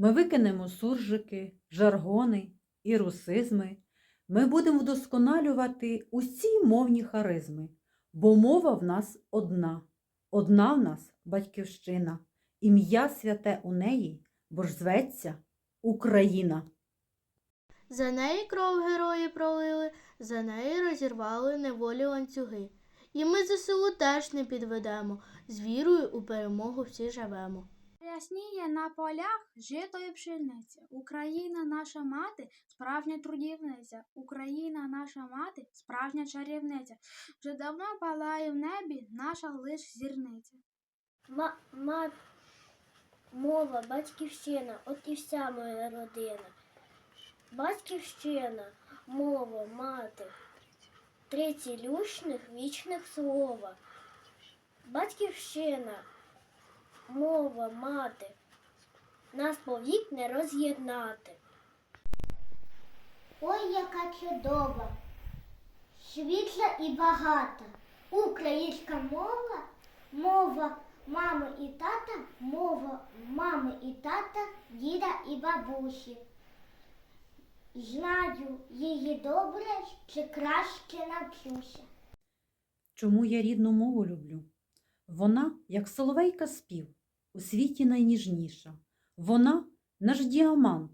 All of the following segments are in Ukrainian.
Ми викинемо суржики, жаргони і русизми. Ми будемо вдосконалювати усі мовні харизми, бо мова в нас одна. Одна в нас батьківщина, ім'я святе у неї, бо ж зветься Україна. За неї кров герої пролили, за неї розірвали неволі ланцюги. І ми ЗСУ теж не підведемо, з вірою у перемогу всі живемо. Рясніє на полях жито і пшениця. Україна наша мати, справжня трудівниця. Україна наша мати, справжня чарівниця. Вже давно палає в небі наша лиш зірниця. Ма, ма, мова, батьківщина, от і вся моя родина. Батьківщина, мова, мати, три цілющних вічних слова. Батьківщина, мова, мати, нас повік не роз'єднати. Ой, яка чудова, світла і багата. Українська мова, мова мами і тата, мова мами і тата, діда і бабусі. Знаю її добре, чи краще навчуся. Чому я рідну мову люблю? Вона, як соловейка спів, у світі найніжніша. Вона наш діамант,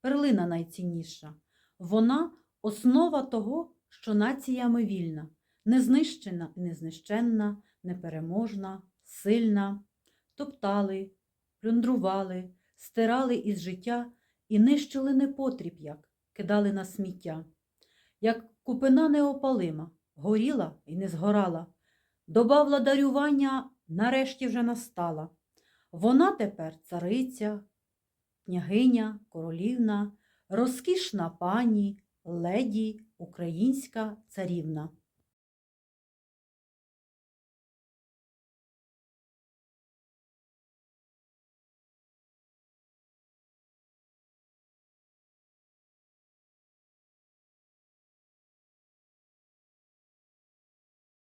перлина найцінніша. Вона основа того, що націями вільна, незнищена і незнищенна, непереможна, сильна. Топтали, плюндрували, стирали із життя і нищили непотріб як, кидали на сміття. Як купина неопалима, горіла і не згорала. Доба владарювання нарешті вже настала. Вона тепер цариця, княгиня, королівна, розкішна пані, леді, українська царівна.